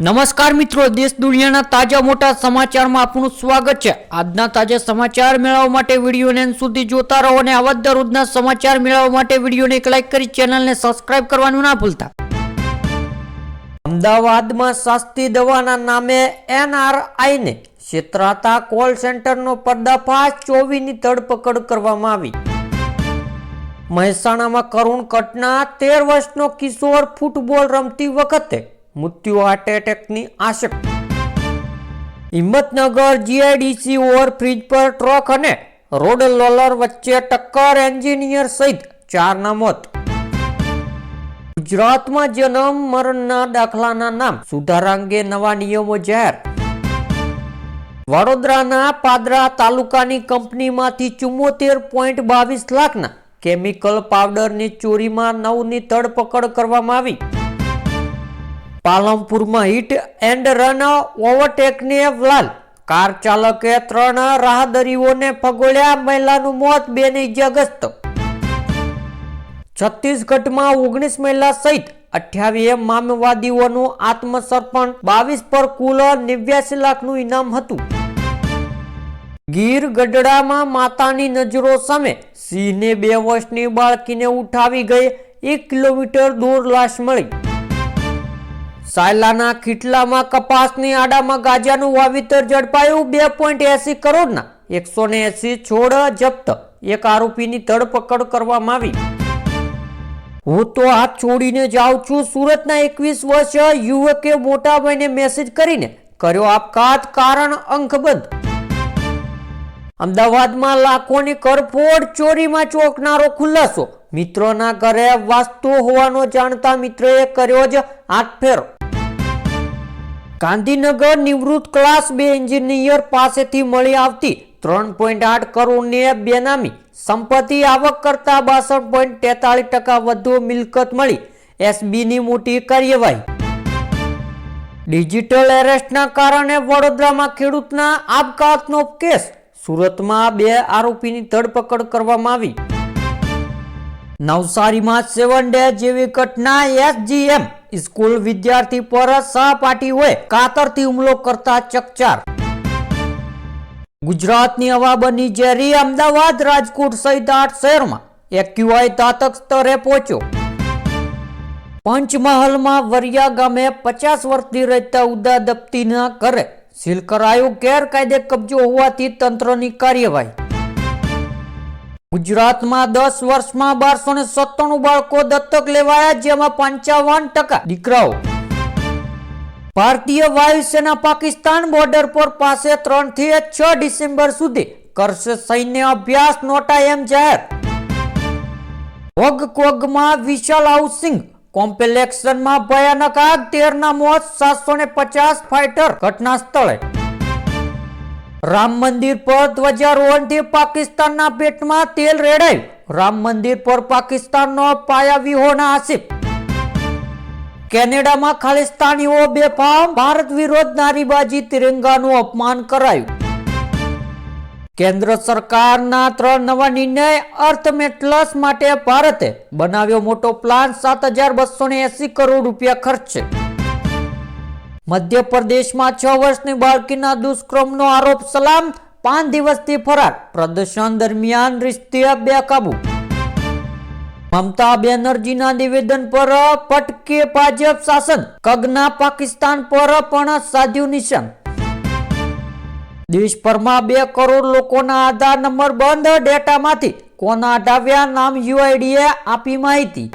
નમસ્કાર મિત્રો, દેશ દુનિયાના તાજા મોટા સમાચારમાં આપનું સ્વાગત છે. આજના તાજા સમાચાર મેળવવા માટે વિડીયોને સુધી જોતા રહો અને આવા દરરોજના સમાચાર મેળવવા માટે વિડીયોને એક લાઈક કરી ચેનલને સબસ્ક્રાઇબ કરવાનું ના ભૂલતા. અમદાવાદમાં સસ્તી દવાના નામે એનઆરઆઈને છેતરાતા કોલ સેન્ટરનો પર્દાફાશ, ચોવીની ધરપકડ કરવામાં આવી. મહેસાણામાં કરુણ ઘટના, તેર વર્ષનો કિશોર ફૂટબોલ રમતી વખતે મૃત્યુ હાર્ટ એટેકની આશક. હિંમતનગર જીઆઈડીસી ઓવરબ્રિજ પર ટ્રક અને રોડ રોલર વચ્ચે ટક્કર એન્જિનિયર સહિત ચારના મોત. ગુજરાતમાં જન્મ મરણના દાખલાના નામ સુધારા અંગે નવા નિયમો જાહેર. વડોદરાના પાદરા તાલુકાની કંપનીમાંથી ચુમ્મોતેર પોઈન્ટ બાવીસ લાખના કેમિકલ પાવડરની ચોરીમાં નવની ધરપકડ કરવામાં આવી. પાલનપુરમાં હિટ એન્ડ રન ઓવરટેકને લાલ. કાર ચાલકે ત્રણ રાહદરીઓને ફગોળ્યા મહિલાનું મોત બેને ઇજાગ્રસ્ત. છત્તીસગઢમાં ઓગણીસ મહિલા સહિત અઠ્યાવીસ મામવાદીઓનું આત્મસર્પણ, બાવીસ પર કુલ નેવ્યાસી લાખનું ઇનામ હતું. ગીર ગઢડામાં માતાની નજરો સામે સિંહને બે વર્ષની બાળકીને ઉઠાવી ગઈ, એક કિલોમીટર દૂર લાશ મળી. સાયલાના ખીટલામાં કપાસની આડામાં ગાજાનું વાવેતર ઝડપાયું બે પોઈન્ટ એસી કરોડના. એકસો ને એસી છોડ જપ્ત. એક આરોપીની ધરપકડ કરવામાં આવી. હું તો હાથ છોડીને જાઉં છું. સુરતના એકવીસ વર્ષ યુવકે મોટા ભાઈને મેસેજ કરીને કર્યો આપઘાત કારણ અંકબંધ અમદાવાદમાં લાખોની કરફોડ, ચોરીમાં ચોંકનારો ખુલાસો. મિત્રોના ઘરે વાસ્તુ હોવાનો જાણતા મિત્રોએ કર્યો જ હાથફેરો. ગાંધીનગર નિવૃત્ત ક્લાસ બે એન્જિનિયર પાસેથી મળી આવતી ત્રણ પોઈન્ટ આઠ કરોડની બેનામી સંપત્તિ આવક કરતા બાસઠ પોઈન્ટ તેતાલીસ ટકા વધુ મિલકત મળી. એસબીની મોટી કાર્યવાહી. ડિજિટલ એરેસ્ટના કારણે વડોદરામાં ખેડૂતના આપઘાતનો કેસ. સુરતમાં બે આરોપીની ધરપકડ કરવામાં આવી. નવસારીમાં સેવન ડે જેવી ઘટના એસજીએમ સ્કૂલ વિદ્યાર્થી પર સહપાઠીઓએ કાતરથી હુમલો કરતા ચકચાર. ગુજરાતની હવા બની ઝેરી અમદાવાદ રાજકોટ સહિત આઠ શહેરમાં એક્યુઆઈ તાતક સ્તરે પહોંચ્યો. પંચમહાલમાં વરિયા ગામે પચાસ વર્ષથી રહેતા ઉદા દપ્તીના ઘરે સીલ કરાયું ગેરકાયદે કબજો હોવાથી તંત્રની કાર્યવાહી. ગુજરાતમાં દસ વર્ષમાં બારસો ને સત્તાણું બાળકો દત્તક લેવાયા, જેમાં પંચાવન ટકા દીકરાઓ. ભારતીય વાયુસેના પાકિસ્તાન બોર્ડર પર પાસે ત્રણથી છ ડિસેમ્બર સુધી કરશે સૈન્ય અભ્યાસ, નોટા એમ જાહેર. વગકોગમાં વિશાલ હાઉસિંગ કોમ્પ્લેક્સમાં ભયાનક આગ, તેરના મોત સાતસો ને પચાસ ફાઇટર ઘટના સ્થળે રામ મંદિર પર ધ્વજારોહણથી પાકિસ્તાનના પેટમાં તેલ રેડાયું. રામ મંદિર પર પાકિસ્તાનનો પાયા વિહોણા આસિફ. કેનેડામાં ખાલિસ્તાનીઓ બેફામ ભારત વિરોધ નારીબાજી તિરંગાનું અપમાન કરાયું. કેન્દ્ર સરકારના ત્રણ નવા નિર્ણય અર્થમેટલસ માટે ભારતે બનાવ્યો મોટો પ્લાન સાત હજાર બસો એસી કરોડ રૂપિયા ખર્ચશે મધ્યપ્રદેશમાં છ વર્ષની બાળકીના દુષ્કર્મનો આરોપ સલામ, પાંચ દિવસથી ફરાર. પ્રદર્શન દરમિયાન રિશ્તે બેકાબુ. મમતા બેનર્જીના નિવેદન પર પટકે ભાજપ શાસન. કગના પાકિસ્તાન પર પણ સાધ્યું નિશાન. દેશભરમાં બે કરોડ લોકોના આધાર નંબર બંધ ડેટામાંથી. કોના હટાવ્યા નામ યુઆઈડીએ આપી માહિતી.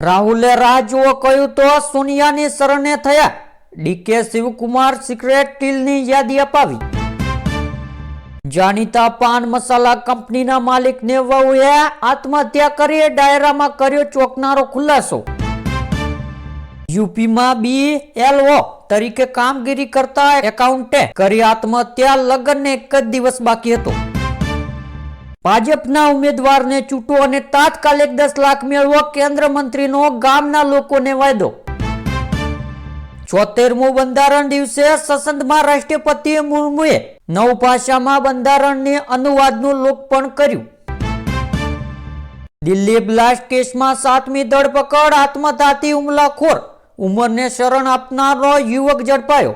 રાહુલે રાહ જુઓ કહ્યું તો સોનિયાની શરણે થયા. ડીકે શિવકુમાર સિક્રેટ ટીલની યાદી અપાવી. જાણીતા પાન મસાલા કંપનીના માલિક નેવાઉએ આત્મહત્યા કરી ડાયરામાં કર્યો ચોંકનારો ખુલાસો. યુપીમાં બી એલઓ તરીકે કામગીરી કરતા એકાઉન્ટે કરી આત્મહત્યા, લગ્નને એક જ દિવસ બાકી હતો. ભાજપના ઉમેદવારને ચૂંટો અને તાત્કાલિક દસ લાખ મેળવો કેન્દ્ર મંત્રીનો ગામના લોકોને વાયદો. છોતેરમું બંધારણ દિવસે સસંદમાં રાષ્ટ્રપતિ મુર્મુએ નવ ભાષામાં બંધારણની અનુવાદનું લોકપણ કર્યું. દિલ્હી બ્લાસ્ટ કેસમાં સાતમી ધરપકડ, આત્મઘાતી હુમલાખોર. ઉંમરને શરણ આપનારો યુવક ઝડપાયો.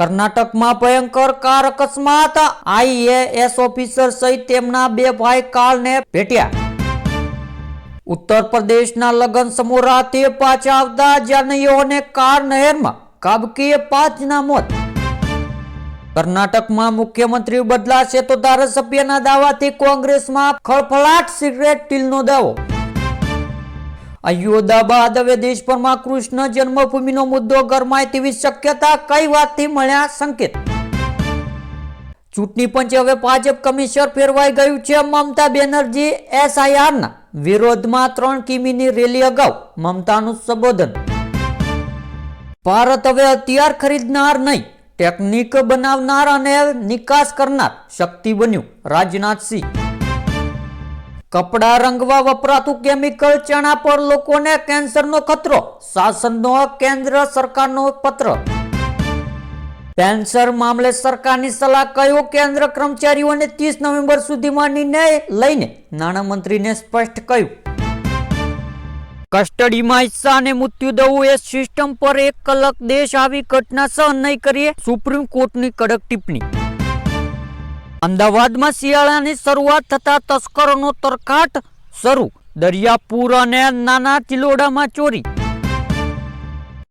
કર્ણાટકમાં ભયંકર કાર અકસ્માત. આઈએએસ ઓફિસર સહિત તેમના બે ભાઈ કાલને ભેટ્યા. ઉત્તર પ્રદેશના લગ્ન સમૂહથી પાછા આવતા જાનૈયોને કાર નહેરમાં કાબકીએ પાંચના મોત. કર્ણાટકમાં મુખ્યમંત્રી બદલાશે તો ધારાસભ્યના દાવાથી કોંગ્રેસમાં ખળફળાટ સિગરેટ ટીલનો દાવો. અયોધ્યા બાદ હવે દેશભરમાં કૃષ્ણ જન્મભૂમિનો મુદ્દો ગરમાય તેવી શક્યતા કઈ વાતથી મળ્યા સંકેત? ચૂંટણી પંચે હવે ભાજપ કમિશનર ફેરવાઈ ગયું છે મમતા બેનર્જી એસઆઈઆરના વિરોધમાં ત્રણ કિમીની રેલી અગાઉ મમતાનું સંબોધન. ભારત હવે હથિયાર ખરીદનાર નહીં, ટેકનિક બનાવનાર અને નિકાસ કરનાર શક્તિ બન્યું રાજનાથસિંહ. કપડા રંગવા વપરાતું કેમિકલ ચણા પર લોકોને કેન્સરનો ખતરો, શાસનનો કેન્દ્ર સરકારનો પત્ર. પેન્શન મામલે સરકારની સલાહ કયો કેન્દ્ર કર્મચારીઓને ત્રીસ નવેમ્બર સુધીમાં નિર્ણય લઈને નાણામંત્રીને સ્પષ્ટ કહ્યું કસ્ટડીમાં હિસ્સાને મૃત્યુ દવું એ સિસ્ટમ પર એક કલાક દેશ આવી ઘટના સહન નહીં કરીએ, સુપ્રીમ કોર્ટની કડક ટિપ્પણી. અમદાવાદમાં શિયાળાની શરૂઆત થતા તસ્કરોનો તરકાટ શરૂ. દરિયાપુર અને નાના ચિલોડામાં ચોરી.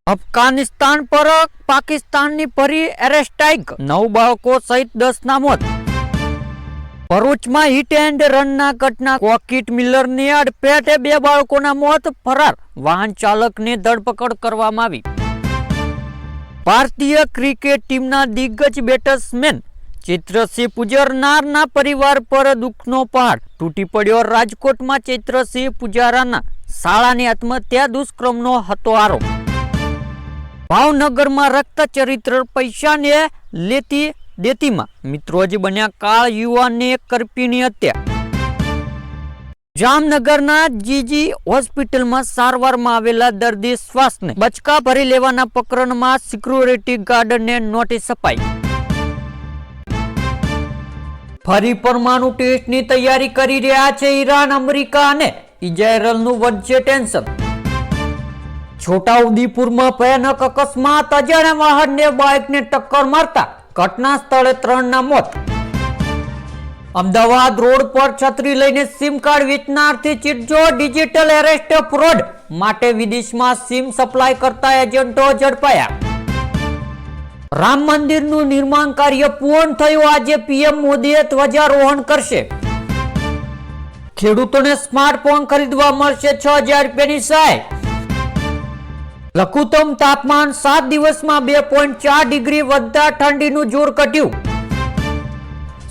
અફઘાનિસ્તાન પર પાકિસ્તાનની ફરી એરેસ્ટાઇક નવ બાળકો સહિત દસના મોત. ભરૂચમાં હિટ એન્ડ રનના ઘટના. કોકીટ મિલરની અડફેટે બે બાળકોના મોત, ફરાર. વાહન ચાલકને ધરપકડ કરવામાં આવી. ભારતીય ક્રિકેટ ટીમના દિગ્ગજ બેટ્સમેન ચૈત્રસિંહ પૂજરનારના પરિવાર પર દુઃખનો પહાડ તૂટી પડ્યો રાજકોટમાં ચૈત્રસિંહ પુજારાના શાળાની આત્મહત્યા દુષ્કર્મનો હતો આરોપ. ભાવનગરમાં રક્ત ચરિત્ર પૈસાને લેતી દેતીમાં મિત્રો જ બન્યા કાળ યુવાનને કરપીની હત્યા. જામનગરના જીજી હોસ્પિટલમાં સારવારમાં આવેલા દર્દી શ્વાસને બચકા ભરી લેવાના પ્રકરણમાં સિક્યુરિટી ગાર્ડને નોટિસ અપાઈ. ફરી પરમાણુ ટેસ્ટની તૈયારી કરી રહ્યા છે ઈરાન, અમેરિકા અને ઇઝરાયલનું વધશે ટેન્શન. છોટાઉદેપુરમાં ભયાનક અકસ્માત. અજાણ્યા વાહનને, બાઇકને ટક્કર મારતા ઘટના સ્થળે ત્રણના મોત. અમદાવાદ રોડ પર છત્રી લઈને સિમ કાર્ડ વેચનારથી ચીટજો ડિજિટલ એરેસ્ટ ફ્રોડ માટે વિદેશમાં સિમ સપ્લાય કરતા એજન્ટો ઝડપાયા. રામ મંદિરનું નિર્માણ કાર્ય પૂર્ણ થયું. આજે પીએમ મોદીએ ધ્વજારોહણ કરશે. ખેડૂતોને સ્માર્ટફોન ખરીદવા મળશે છ હજાર રૂપિયાની સહાય. લઘુત્તમ તાપમાન સાત દિવસમાં બે પોઈન્ટ ચાર ડિગ્રી વધતા ઠંડીનું જોર ઘટ્યું.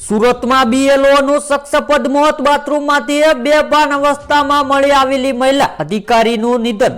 સુરતમાં બીએલઓનું શખ્સપદ મોત, બાથરૂમમાંથી બે ભાન અવસ્થામાં મળી આવેલી મહિલા. અધિકારીનું નિધન.